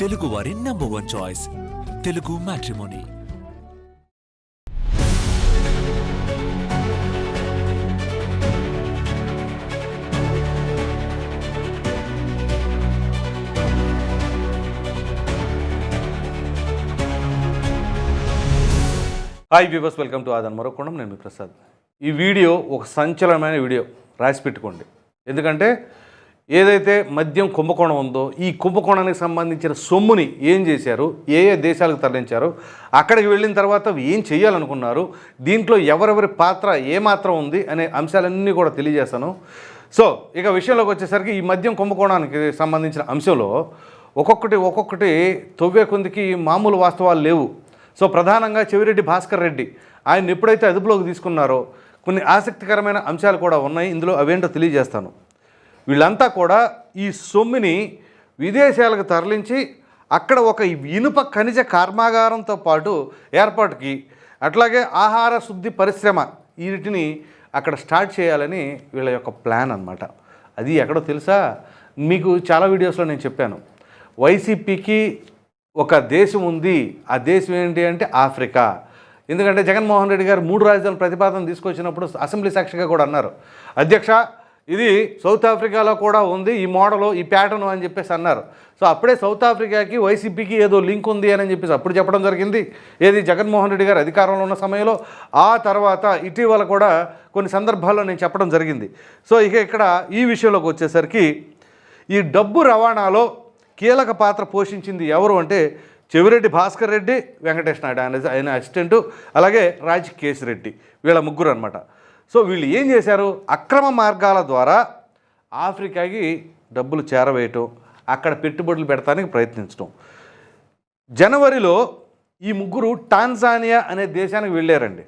తెలుగు వారి number one choice Telugu matrimony hi viewers welcome to Aadhan మరొకొండం నేను మీ ప్రసాద్. ఈ వీడియో ఒక సంచలనమైన వీడియో. రాసి పెట్టుకోండి. ఎందుకంటే ఏదైతే మద్యం కుంభకోణం ఉందో ఈ కుంభకోణానికి సంబంధించిన సొమ్ముని ఏం చేశారు? ఏ ఏ దేశాలకు తరలించారు? అక్కడికి వెళ్ళిన తర్వాత ఏం చేయాలనుకున్నారు? దీంట్లో ఎవరెవరి పాత్ర ఏమాత్రం ఉంది అనే అంశాలన్నీ కూడా తెలియజేస్తాను. సో ఇక విషయంలోకి వచ్చేసరికి ఈ మద్యం కుంభకోణానికి సంబంధించిన అంశంలో ఒక్కొక్కటి ఒక్కొక్కటి తవ్వే కొందికి మామూలు వాస్తవాలు లేవు. సో ప్రధానంగా చెవిరెడ్డి భాస్కర్ రెడ్డి ఆయన ఎప్పుడైతే అదుపులోకి తీసుకున్నారో కొన్ని ఆసక్తికరమైన అంశాలు కూడా ఉన్నాయి. ఇందులో అవేంటో తెలియజేస్తాను. వీళ్ళంతా కూడా ఈ సొమ్మిని విదేశాలకు తరలించి అక్కడ ఒక ఇనుప ఖనిజ కర్మాగారంతో పాటు ఏర్పాటుకి అట్లాగే ఆహార శుద్ధి పరిశ్రమ వీటిని అక్కడ స్టార్ట్ చేయాలని వీళ్ళ యొక్క ప్లాన్ అన్నమాట. అది ఎక్కడో తెలుసా? మీకు చాలా వీడియోస్లో నేను చెప్పాను. వైసీపీకి ఒక దేశం ఉంది. ఆ దేశం ఏంటి అంటే ఆఫ్రికా. ఎందుకంటే జగన్మోహన్ రెడ్డి గారు మూడు రాజధానుల ప్రతిపాదన తీసుకొచ్చినప్పుడు అసెంబ్లీ సాక్షిగా కూడా అన్నారు. అధ్యక్ష ఇది సౌత్ ఆఫ్రికాలో కూడా ఉంది ఈ మోడలు ఈ ప్యాటర్న్ అని చెప్పేసి అన్నారు. సో అప్పుడే సౌత్ ఆఫ్రికాకి వైసీపీకి ఏదో లింక్ ఉంది అని చెప్పేసి అప్పుడు చెప్పడం జరిగింది. ఏది జగన్మోహన్ రెడ్డి గారు అధికారంలో ఉన్న సమయంలో ఆ తర్వాత ఇటీవల కూడా కొన్ని సందర్భాల్లో నేను చెప్పడం జరిగింది. సో ఇక ఇక్కడ ఈ విషయంలోకి వచ్చేసరికి ఈ డబ్బు రవాణాలో కీలక పాత్ర పోషించింది ఎవరు అంటే చెవిరెడ్డి భాస్కర్ రెడ్డి వెంకటేష్ నాయుడు ఆయన ఆయన అసిస్టెంటు అలాగే రాజ్ కేసిరెడ్డి వీళ్ళ ముగ్గురు అనమాట సో వీళ్ళు ఏం చేశారు? అక్రమ మార్గాల ద్వారా ఆఫ్రికాకి డబ్బులు చేరవేయటం అక్కడ పెట్టుబడులు పెడతానికి ప్రయత్నించడం జనవరిలో ఈ ముగ్గురు టాన్జానియా అనే దేశానికి వెళ్ళారండి.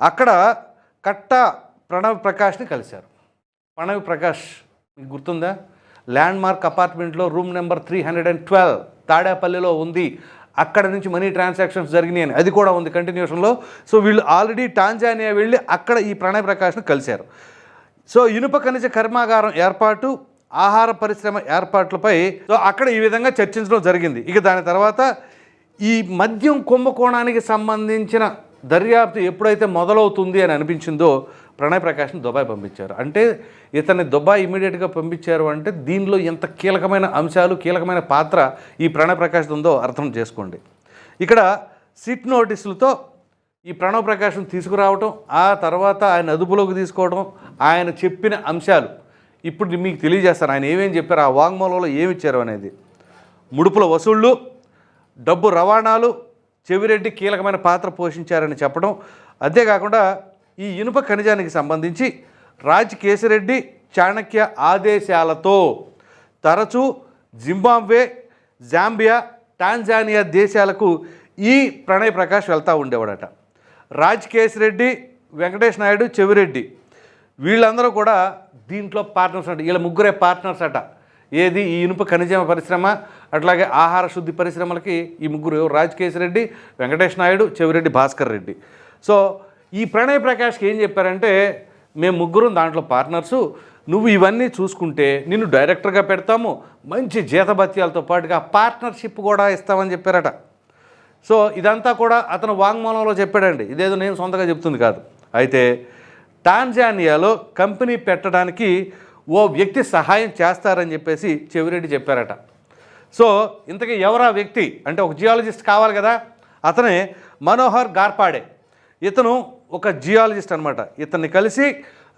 అక్కడ కట్ట ప్రణవ్ ప్రకాష్ని కలిశారు. ప్రణవ్ ప్రకాష్ మీకు గుర్తుందా? ల్యాండ్ మార్క్ అపార్ట్మెంట్లో room number three hundred and twelve తాడేపల్లిలో ఉంది. అక్కడ నుంచి మనీ ట్రాన్సాక్షన్స్ జరిగినాయి అని అది కూడా ఉంది కంటిన్యూషన్లో. సో వీళ్ళు ఆల్రెడీ టాంజానియా వెళ్ళి అక్కడ ఈ ప్రణయ్ ప్రకాష్ను కలిశారు. సో ఇనుప ఖనిజ కర్మాగారం ఏర్పాటు ఆహార పరిశ్రమ ఏర్పాట్లపై సో అక్కడ ఈ విధంగా చర్చించడం జరిగింది. ఇక దాని తర్వాత ఈ మద్యం కుంభకోణానికి సంబంధించిన దర్యాప్తు ఎప్పుడైతే మొదలవుతుంది అని అనిపించిందో ప్రణయ్ ప్రకాష్ని దుబాయ్ పంపించారు. అంటే ఇతన్ని దుబాయ్ ఇమీడియట్గా పంపించారు అంటే దీనిలో ఎంత కీలకమైన అంశాలు కీలకమైన పాత్ర ఈ ప్రణయ్ ప్రకాష్ ఉందో అర్థం చేసుకోండి. ఇక్కడ సిట్ నోటీసులతో ఈ ప్రణవ్ ప్రకాశం తీసుకురావటం ఆ తర్వాత ఆయన అదుపులోకి తీసుకోవడం ఆయన చెప్పిన అంశాలు. ఇప్పుడు మీకు తెలియజేస్తాను ఆయన ఏమేమి చెప్పారు ఆ వాంగ్మూలంలో ఏమి ఇచ్చారు అనేది. ముడుపుల వసూళ్ళు డబ్బు రవాణాలు చెవిరెడ్డి కీలకమైన పాత్ర పోషించారని చెప్పడం అంతేకాకుండా ఈ ఇనుప ఖనిజానికి సంబంధించి రాజ్ కేసిరెడ్డి చాణక్య ఆదేశాలతో తరచూ జింబాబ్వే జాంబియా టాంజానియా దేశాలకు ఈ ప్రణయ్ ప్రకాష్ వెళ్తూ ఉండేవాడట. రాజ్ కేసిరెడ్డి వెంకటేష్ నాయుడు చెవిరెడ్డి వీళ్ళందరూ కూడా దీంట్లో పార్ట్నర్స్ అంట. వీళ్ళ ముగ్గురే పార్ట్నర్స్ అట. ఏది? ఈ ఇనుప ఖనిజ పరిశ్రమ అట్లాగే ఆహార శుద్ధి పరిశ్రమలకి ఈ ముగ్గురు రాజ్ కేసిరెడ్డి వెంకటేష్ నాయుడు చెవిరెడ్డి భాస్కర్ రెడ్డి. సో ఈ ప్రణయ్ ప్రకాష్కి ఏం చెప్పారంటే మేము ముగ్గురం దాంట్లో పార్ట్నర్సు. నువ్వు ఇవన్నీ చూసుకుంటే నిన్ను డైరెక్టర్గా పెడతాము. మంచి జీతభత్యాలతో పాటుగా పార్ట్నర్షిప్ కూడా ఇస్తామని చెప్పారట. సో ఇదంతా కూడా అతను వాంగ్మూలంలో చెప్పాడండి. ఇదేదో నేను సొంతగా చెప్తుంది కాదు. అయితే టాంజానియాలో కంపెనీ పెట్టడానికి ఓ వ్యక్తి సహాయం చేస్తారని చెప్పేసి చెవిరెడ్డి చెప్పారట. సో ఇంతకీ ఎవరా వ్యక్తి? అంటే ఒక జియాలజిస్ట్ కావాలి కదా. అతనే మనోహర్ గార్పాడే. ఇతను ఒక జియాలజిస్ట్ అనమాట ఇతన్ని కలిసి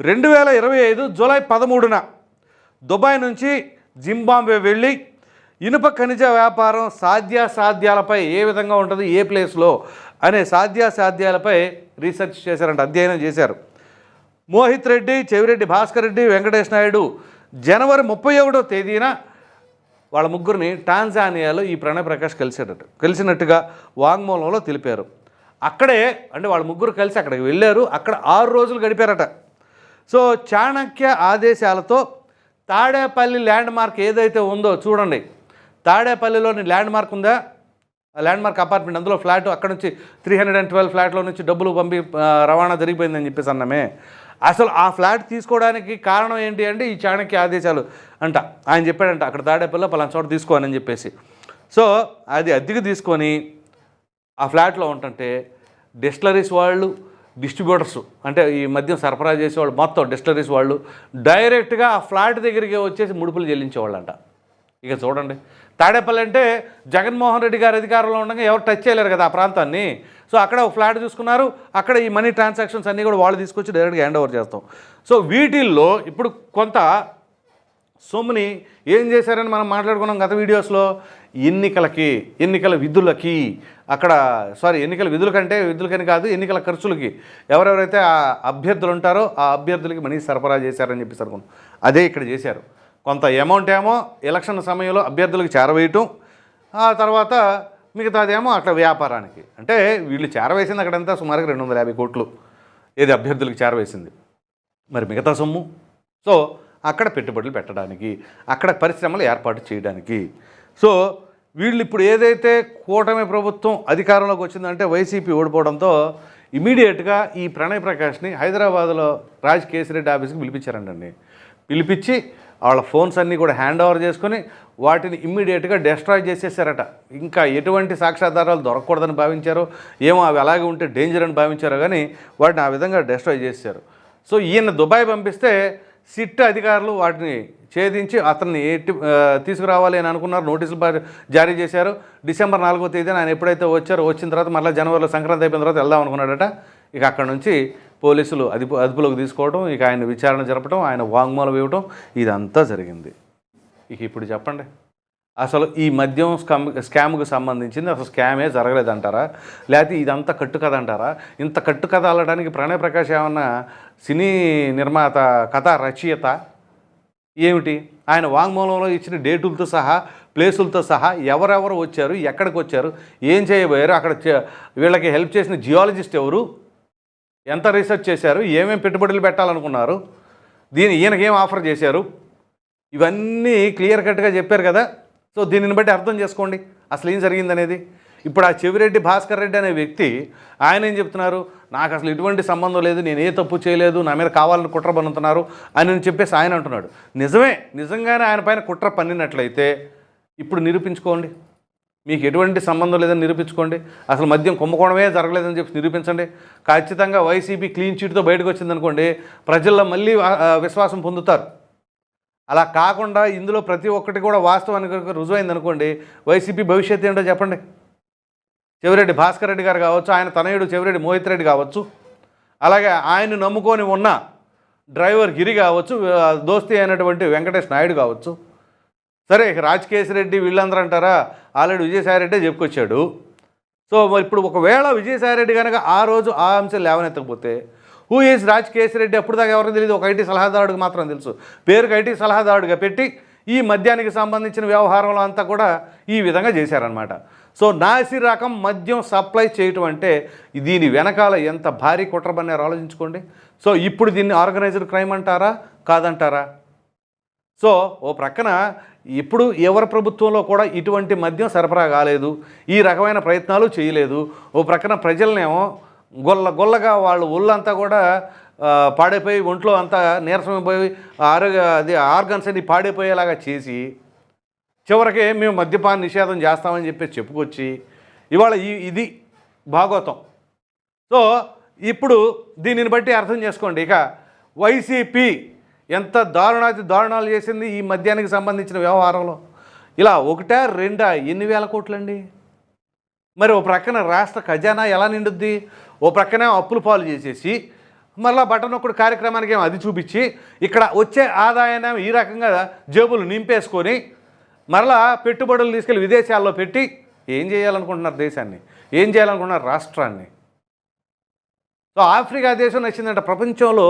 రెండు వేల ఇరవై ఐదు జూలై పదమూడున దుబాయ్ నుంచి జింబాబ్వే వెళ్ళి ఇనుప ఖనిజ వ్యాపారం సాధ్యాసాధ్యాలపై ఏ విధంగా ఉంటుంది ఏ ప్లేస్లో అనే సాధ్యాసాధ్యాలపై రీసెర్చ్ చేశారంట అధ్యయనం చేశారు. మోహిత్ రెడ్డి చెవిరెడ్డి భాస్కర్ రెడ్డి వెంకటేష్ నాయుడు జనవరి ముప్పై ఒకటో తేదీన వాళ్ళ ముగ్గురిని టాన్జానియాలో ఈ ప్రణయ్ ప్రకాష్ కలిసేటట్టు కలిసినట్టుగా వాంగ్మూలంలో తెలిపారు. అక్కడే అంటే వాళ్ళ ముగ్గురు కలిసి అక్కడికి వెళ్ళారు. అక్కడ ఆరు రోజులు గడిపారట. సో చాణక్య ఆదేశాలతో తాడేపల్లి ల్యాండ్ మార్క్ ఏదైతే ఉందో చూడండి. తాడేపల్లిలోని ల్యాండ్ మార్క్ ఉందా? ల్యాండ్ మార్క్ అపార్ట్మెంట్ అందులో ఫ్లాట్ అక్కడ నుంచి త్రీ హండ్రెడ్ అండ్ ట్వెల్వ్ ఫ్లాట్లో నుంచి డబ్బులు పంపి రవాణా జరిగిపోయిందని చెప్పేసి అన్నామే. అసలు ఆ ఫ్లాట్ తీసుకోవడానికి కారణం ఏంటి అంటే ఈ చాణక్య ఆదేశాలు అంట. ఆయన చెప్పాడంట అక్కడ తాడేపల్లిలో పలానా చోట తీసుకోవాలని చెప్పేసి. సో అది అద్దెకు తీసుకొని ఆ ఫ్లాట్లో ఉంటుంటే డిస్టలరీస్ వాళ్ళు డిస్ట్రిబ్యూటర్స్ అంటే ఈ మద్యం సరఫరా చేసేవాళ్ళు మొత్తం డిస్టలరీస్ వాళ్ళు డైరెక్ట్గా ఆ ఫ్లాట్ దగ్గరికి వచ్చేసి ముడుపులు చెల్లించేవాళ్ళంట ఇక చూడండి. తాడేపల్లి అంటే జగన్మోహన్ రెడ్డి గారి అధికారంలో ఉండగా ఎవరు టచ్ చేయలేరు కదా ఆ ప్రాంతాన్ని. సో అక్కడ ఒక ఫ్లాట్ చూసుకున్నారు. అక్కడ ఈ మనీ ట్రాన్సాక్షన్స్ అన్నీ కూడా వాళ్ళు తీసుకొచ్చి డైరెక్ట్గా హ్యాండ్ ఓవర్ చేస్తాం. సో వీటిల్లో ఇప్పుడు కొంత సొమ్ముని ఏం చేశారని మనం మాట్లాడుకున్నాం గత వీడియోస్లో? ఎన్నికలకి ఎన్నికల విధులకి అక్కడ సారీ ఎన్నికల విధుల కంటే విధులకని కాదు ఎన్నికల ఖర్చులకి. ఎవరెవరైతే ఆ అభ్యర్థులు ఉంటారో ఆ అభ్యర్థులకి మనీ సరఫరా చేశారని చెప్పేసి అనుకున్నాం అదే ఇక్కడ చేశారు. కొంత అమౌంట్ ఏమో ఎలక్షన్ సమయంలో అభ్యర్థులకు చేరవేయటం ఆ తర్వాత మిగతాదేమో అట్లా వ్యాపారానికి. అంటే వీళ్ళు చేరవేసింది అక్కడంతా సుమారుగా రెండు వందల యాభై కోట్లు. ఏది అభ్యర్థులకు చేరవేసింది? మరి మిగతా సొమ్ము? సో అక్కడ పెట్టుబడులు పెట్టడానికి అక్కడ పరిశ్రమలు ఏర్పాటు చేయడానికి. సో వీళ్ళు ఇప్పుడు ఏదైతే కూటమి ప్రభుత్వం అధికారంలోకి వచ్చిందంటే వైసీపీ ఓడిపోవడంతో ఇమీడియట్గా ఈ ప్రణయ్ ప్రకాష్ని హైదరాబాద్లో రాజ్ కేసిరెడ్డి ఆఫీస్కి పిలిపించారండి పిలిపించి వాళ్ళ ఫోన్స్ అన్నీ కూడా హ్యాండ్ ఓవర్ చేసుకొని వాటిని ఇమ్మీడియట్గా డిస్ట్రాయ్ చేసేసారట. ఇంకా ఎటువంటి సాక్ష్యాధారాలు దొరకకూడదని భావించారో ఏమో అవి అలాగే ఉంటే డేంజర్ అని భావించారో కానీ వాటిని ఆ విధంగా డిస్ట్రాయ్ చేశారు సో ఈయన దుబాయ్ పంపిస్తే సిట్ అధికారులు వాటిని ఛేదించి అతన్ని ఎట్టి తీసుకురావాలి అని అనుకున్నారు. నోటీసులు జారీ చేశారు. డిసెంబర్ నాలుగో తేదీన ఆయన ఎప్పుడైతే వచ్చారో వచ్చిన తర్వాత మళ్ళీ జనవరిలో సంక్రాంతి అయిపోయిన తర్వాత వెళ్దాం అనుకున్నాడట. ఇక అక్కడ నుంచి పోలీసులు అదుపు అదుపులోకి తీసుకోవడం ఇక ఆయన విచారణ జరపడం ఆయన వాంగ్మూలం ఇవ్వటం ఇదంతా జరిగింది. ఇక ఇప్పుడు చెప్పండి. అసలు ఈ మద్యం స్కామ్ స్కామ్కు సంబంధించింది అసలు స్కామే జరగలేదంటారా? లేకపోతే ఇదంతా కట్టు కథ అంటారా ఇంత కట్టు కథ అల్లడానికి ప్రణయ్ ప్రకాష్ ఏమన్నా సినీ నిర్మాత కథ రచయిత ఏమిటి? ఆయన వాంగ్మూలంలో ఇచ్చిన డేటులతో సహా ప్లేసులతో సహా ఎవరెవరు వచ్చారు? ఎక్కడికి వచ్చారు? ఏం చేయబోయారు? అక్కడ వీళ్ళకి హెల్ప్ చేసిన జియాలజిస్ట్ ఎవరు? ఎంత రీసెర్చ్ చేశారు? ఏమేమి పెట్టుబడులు పెట్టాలనుకున్నారు? దీని ఈయనకి ఏం ఆఫర్ చేశారు? ఇవన్నీ క్లియర్ కట్గా చెప్పారు కదా? సో దీనిని బట్టి అర్థం చేసుకోండి. అసలు ఏం జరిగిందనేది? ఇప్పుడు ఆ చెవిరెడ్డి భాస్కర్ రెడ్డి అనే వ్యక్తి ఆయన ఏం చెప్తున్నారు? నాకు అసలు ఎటువంటి సంబంధం లేదు నేను ఏ తప్పు చేయలేదు నా మీద కావాలని కుట్ర పన్నుతున్నారు అని చెప్పేసి ఆయన అంటున్నాడు. నిజమే నిజంగానే ఆయన పైన కుట్ర పన్నినట్లయితే ఇప్పుడు నిరూపించుకోండి. మీకు ఎటువంటి సంబంధం లేదని నిరూపించుకోండి. అసలు మద్యం కుంభకోణమే జరగలేదని చెప్పి నిరూపించండి. ఖచ్చితంగా వైసీపీ క్లీన్ చీట్తో బయటకు వచ్చిందనుకోండి ప్రజల్లో మళ్ళీ విశ్వాసం పొందుతారు. అలా కాకుండా ఇందులో ప్రతి ఒక్కటి కూడా వాస్తవానికి రుజువైంది అనుకోండి. వైసీపీ భవిష్యత్తు ఏంటో చెప్పండి. చెవిరెడ్డి భాస్కర్ రెడ్డి గారు కావచ్చు ఆయన తనయుడు చెవిరెడ్డి మోహిత్ రెడ్డి కావచ్చు అలాగే ఆయన నమ్ముకొని ఉన్న డ్రైవర్ గిరి కావచ్చు దోస్తి అయినటువంటి వెంకటేష్ నాయుడు కావచ్చు. సరే రాజకేశ్ రెడ్డి వీళ్ళందరూ అంటారా? ఆల్రెడీ విజయసాయి రెడ్డే చెప్పుకొచ్చాడు. సో ఇప్పుడు ఒకవేళ విజయసాయి రెడ్డి కనుక ఆ రోజు ఆ అంశం లేవనెత్తకపోతే హూ ఈజ్ రాజ్ కేసిరెడ్డి అప్పుడు దాకా ఎవరికి తెలియదు ఒక ఐటీ సలహాదారుడికి మాత్రం తెలుసు. పేరుకి ఐటీ సలహాదారుడిగా పెట్టి ఈ మద్యానికి సంబంధించిన వ్యవహారంలో అంతా కూడా ఈ విధంగా చేశారనమాట సో నాసి రకం మద్యం సప్లై చేయటం అంటే దీని వెనకాల ఎంత భారీ కుట్ర బన్నారు ఆలోచించుకోండి. సో ఇప్పుడు దీన్ని ఆర్గనైజ్డ్ క్రైమ్ అంటారా? కాదంటారా? సో ఓ ప్రక్కన ఇప్పుడు ఎవరి ప్రభుత్వంలో కూడా ఇటువంటి మద్యం సరఫరా కాలేదు. ఈ రకమైన ప్రయత్నాలు చేయలేదు. ఓ ప్రక్కన ప్రజలనేమో గొల్ల గొల్లగా వాళ్ళు ఒళ్ళంతా కూడా పాడైపోయి ఒంట్లో అంతా నీరసమైపోయి ఆరోగ్య అది ఆర్గన్స్ అన్ని పాడైపోయేలాగా చేసి చివరికి మేము మద్యపాన నిషేధం చేస్తామని చెప్పేసి చెప్పుకొచ్చి ఇవాళ ఈ ఇది భాగవతం సో ఇప్పుడు దీనిని బట్టి అర్థం చేసుకోండి. ఇక వైసీపీ ఎంత దారుణాతి దారుణాలు చేసింది ఈ మద్యానికి సంబంధించిన వ్యవహారంలో. ఇలా ఒకటా రెండా? ఎన్ని వేల కోట్లండి? మరి ఓ ప్రక్కన రాష్ట్ర ఖజానా ఎలా నిండుద్ది? ఓ ప్రక్కనే అప్పులు పాలు చేసేసి మళ్ళా బటన్ ఒక్కడు కార్యక్రమానికి ఏమో అది చూపించి ఇక్కడ వచ్చే ఆదాయాన్ని ఈ రకంగా జేబులు నింపేసుకొని మరలా పెట్టుబడులు తీసుకెళ్ళి విదేశాల్లో పెట్టి ఏం చేయాలనుకుంటున్నారు దేశాన్ని? ఏం చేయాలనుకుంటున్నారు రాష్ట్రాన్ని? సో ఆఫ్రికా దేశం నచ్చిందంట. ప్రపంచంలో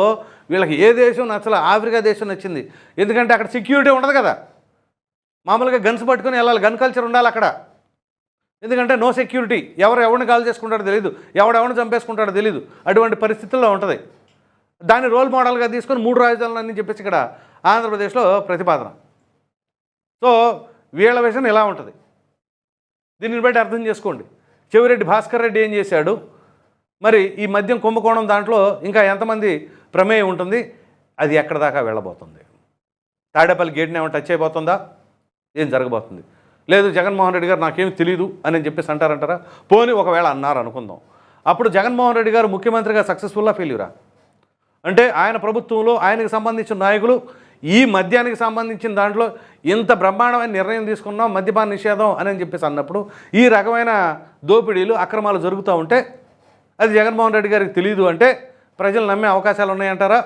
వీళ్ళకి ఏ దేశం నచ్చలే? ఆఫ్రికా దేశం నచ్చింది. ఎందుకంటే అక్కడ సెక్యూరిటీ ఉండదు కదా. మామూలుగా గన్స్ పట్టుకొని వెళ్ళాలి. గన్ కల్చర్ ఉండాలి అక్కడ. ఎందుకంటే నో సెక్యూరిటీ ఎవరు ఎవరిని కాల్ చేసుకుంటాడో తెలియదు ఎవడెవరిని చంపేసుకుంటాడో తెలియదు అటువంటి పరిస్థితుల్లో ఉంటుంది. దాన్ని రోల్ మోడల్గా తీసుకొని మూడు రాజధానులు అని చెప్పేసి ఇక్కడ ఆంధ్రప్రదేశ్లో ప్రతిపాదన. సో వీళ్ళ విషయం ఇలా ఉంటుంది. దీనిని బట్టి అర్థం చేసుకోండి. చెవిరెడ్డి భాస్కర్ రెడ్డి ఏం చేశాడు? మరి ఈ మద్యం కుంభకోణం దాంట్లో ఇంకా ఎంతమంది ప్రమేయం ఉంటుంది? అది ఎక్కడ దాకా వెళ్ళబోతుంది? తాడేపల్లి గేట్ని ఏమైనా టచ్ అయిపోతుందా? ఏం జరగబోతుంది? లేదు జగన్మోహన్ రెడ్డి గారు నాకేం తెలియదు అని చెప్పేసి అంటారంటారా? పోని ఒకవేళ అన్నారు అనుకుందాం. అప్పుడు జగన్మోహన్ రెడ్డి గారు ముఖ్యమంత్రిగా సక్సెస్ఫుల్లా ఫెయిల్యూరా అంటే ఆయన ప్రభుత్వంలో ఆయనకు సంబంధించిన నాయకులు ఈ మద్యానికి సంబంధించిన దాంట్లో ఇంత బ్రహ్మాండమైన నిర్ణయం తీసుకున్నాం మద్యపాన నిషేధం అని చెప్పేసి అన్నప్పుడు ఈ రకమైన దోపిడీలు అక్రమాలు జరుగుతూ ఉంటే అది జగన్మోహన్ రెడ్డి గారికి తెలియదు అంటే ప్రజలు నమ్మే అవకాశాలు ఉన్నాయంటారా?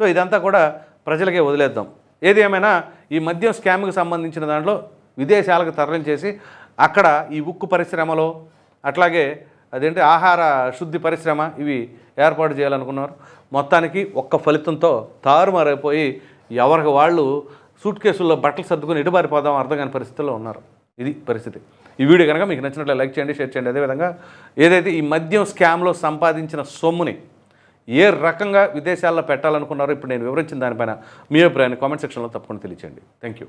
సో ఇదంతా కూడా ప్రజలకే వదిలేద్దాం. ఏది ఏమైనా ఈ మద్యం స్కామ్కి సంబంధించిన దాంట్లో విదేశాలకు తరలించేసి అక్కడ ఈ ఉక్కు పరిశ్రమలో అట్లాగే అదేంటి ఆహార శుద్ధి పరిశ్రమ ఇవి ఏర్పాటు చేయాలనుకున్నారు. మొత్తానికి ఒక్క ఫలితంతో తారుమారైపోయి ఎవరికి వాళ్ళు సూట్ కేసుల్లో బట్టలు సర్దుకొని ఇటుబారిపోదాం అర్థం కాని పరిస్థితుల్లో ఉన్నారు. ఇది పరిస్థితి. ఈ వీడియో కనుక మీకు నచ్చినట్లు లైక్ చేయండి షేర్ చేయండి. అదేవిధంగా ఏదైతే ఈ మద్యం స్కామ్లో సంపాదించిన సొమ్ముని ఏ రకంగా విదేశాల్లో పెట్టాలనుకున్నారో ఇప్పుడు నేను వివరించిన దానిపైన మీ అభిప్రాయాన్ని కామెంట్ సెక్షన్లో తప్పకుండా తెలియచేయండి. Thank you